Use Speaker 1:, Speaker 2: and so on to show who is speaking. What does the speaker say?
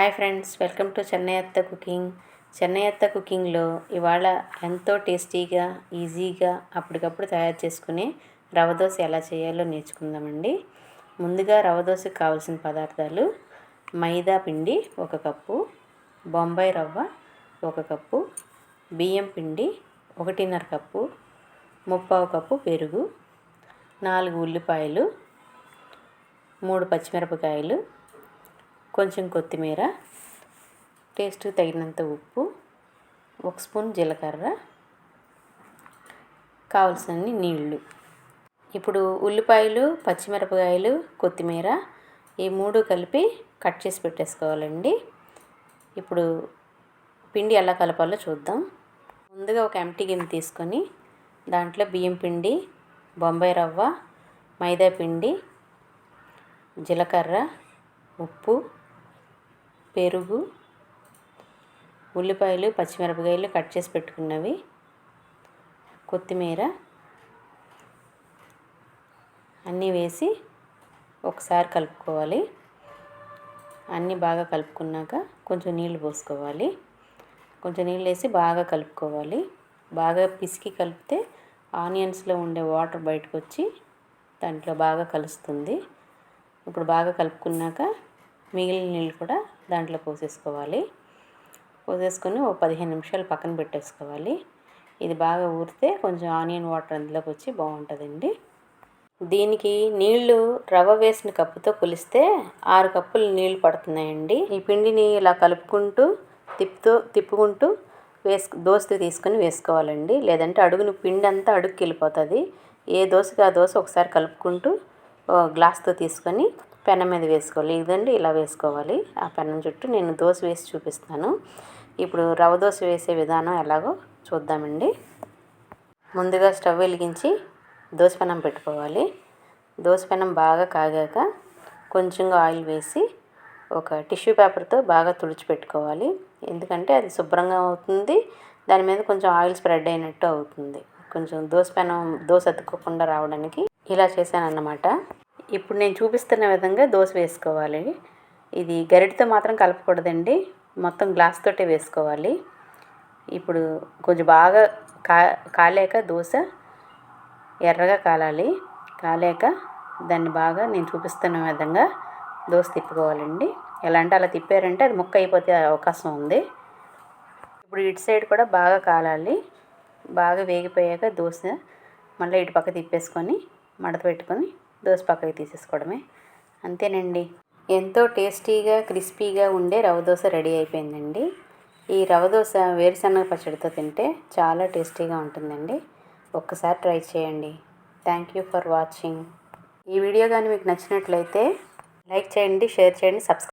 Speaker 1: Hi friends welcome to Chennai Atta cooking. Chennai కుకింగ్లో ఇవాళ ఎంతో టేస్టీగా ఈజీగా అప్పటికప్పుడు తయారు చేసుకునే రవ దోశ ఎలా చేయాలో నేర్చుకుందామండి. ముందుగా రవ దోశకు కావాల్సిన పదార్థాలు మైదా పిండి ఒక కప్పు బొంబాయి రవ్వ ఒక కప్పు బియ్యం పిండి ఒకటిన్నర కప్పు ముప్పావు కప్పు పెరుగు నాలుగు ఉల్లిపాయలు మూడు పచ్చిమిరపకాయలు కొంచెం కొత్తిమీర టేస్ట్ తగినంత ఉప్పు ఒక స్పూన్ జీలకర్ర కావలసినన్ని నీళ్ళు ఇప్పుడు ఉల్లిపాయలు పచ్చిమిరపకాయలు కొత్తిమీర ఈ మూడు కలిపి కట్ చేసి పెట్టేసుకోవాలండి. ఇప్పుడు పిండి ఎలా కలపాలో చూద్దాం. ముందుగా ఒక ఎంటీ గిన్నె తీసుకొని దాంట్లో బియ్యం పిండి బొంబాయి రవ్వ మైదా పిండి జీలకర్ర ఉప్పు పెరుగు ఉల్లిపాయలు పచ్చిమిరపకాయలు కట్ చేసి పెట్టుకున్నవి కొత్తిమీర అన్నీ వేసి ఒకసారి కలుపుకోవాలి. అన్నీ బాగా కలుపుకున్నాక కొంచెం నీళ్ళు పోసుకోవాలి. కొంచెం నీళ్ళు వేసి బాగా కలుపుకోవాలి. బాగా పిసికి కలిపితే ఆనియన్స్లో ఉండే వాటర్ బయటకు వచ్చి దాంట్లో బాగా కలుస్తుంది. ఇప్పుడు బాగా కలుపుకున్నాక మిగిలిన నీళ్ళు కూడా దాంట్లో పోసేసుకోవాలి. పోసేసుకొని ఓ పదిహేను నిమిషాలు పక్కన పెట్టేసుకోవాలి. ఇది బాగా ఊరితే కొంచెం ఆనియన్ వాటర్ అందులోకి వచ్చి బాగుంటుందండి. దీనికి నీళ్ళు రవ్వ వేసిన కప్పుతో కొలిస్తే ఆరు కప్పులు నీళ్ళు పడుతున్నాయండి. ఈ పిండిని ఇలా కలుపుకుంటూ తిప్పుతూ తిప్పుకుంటూ వేసు దోశ తీసుకొని వేసుకోవాలండి. లేదంటే అడుగుని పిండి అంతా అడుగుకి వెళ్ళిపోతుంది. ఏ దోశకి ఆ దోశ ఒకసారి కలుపుకుంటూ గ్లాస్తో తీసుకొని పెనం మీద వేసుకోవాలి. ఇదండి ఇలా వేసుకోవాలి. ఆ పెనం చుట్టూ నేను దోశ వేసి చూపిస్తాను ఇప్పుడు రవ్వ దోశ వేసే విధానం ఎలాగో చూద్దామండి. ముందుగా స్టవ్ వెలిగించి దోశ పెనం పెట్టుకోవాలి. దోశ పెనం బాగా కాగాక కొంచెంగా ఆయిల్ వేసి ఒక టిష్యూ పేపర్తో బాగా తుడిచిపెట్టుకోవాలి ఎందుకంటే అది శుభ్రంగా అవుతుంది. దాని మీద కొంచెం ఆయిల్ స్ప్రెడ్ అయినట్టు అవుతుంది. కొంచెం దోశ పెనం దోశ అతుక్కోకుండా రావడానికి ఇలా చేశాను అన్నమాట ఇప్పుడు నేను చూపిస్తున్న విధంగా దోశ వేసుకోవాలి. ఇది గరిటతో మాత్రం కలపకూడదండి. మొత్తం గ్లాస్ తోటే వేసుకోవాలి. ఇప్పుడు కొంచెం బాగా కా కాలేక దోశ ఎర్రగా కాలాలి. కాలేక దాన్ని బాగా నేను చూపిస్తున్న విధంగా దోశ తిప్పుకోవాలండి. ఎలా అంటే అలా తిప్పారంటే అది ముక్క అయిపోతే అవకాశం ఉంది. ఇప్పుడు ఇటు సైడ్ కూడా బాగా కాలాలి. బాగా వేగిపోయాక దోశ మళ్ళీ ఇటు పక్క తిప్పేసుకొని మడత పెట్టుకొని దోశ పక్కకి తీసేసుకోవడమే. అంతేనండి. ఎంతో టేస్టీగా క్రిస్పీగా ఉండే రవ దోశ రెడీ అయిపోయిందండి. ఈ రవ దోశ వేరుశనగ పచ్చడితో తింటే చాలా టేస్టీగా ఉంటుందండి. ఒక్కసారి ట్రై చేయండి. Thank you for watching. ఈ వీడియో కానీ మీకు నచ్చినట్లయితే లైక్ చేయండి షేర్ చేయండి సబ్స్క్రైబ్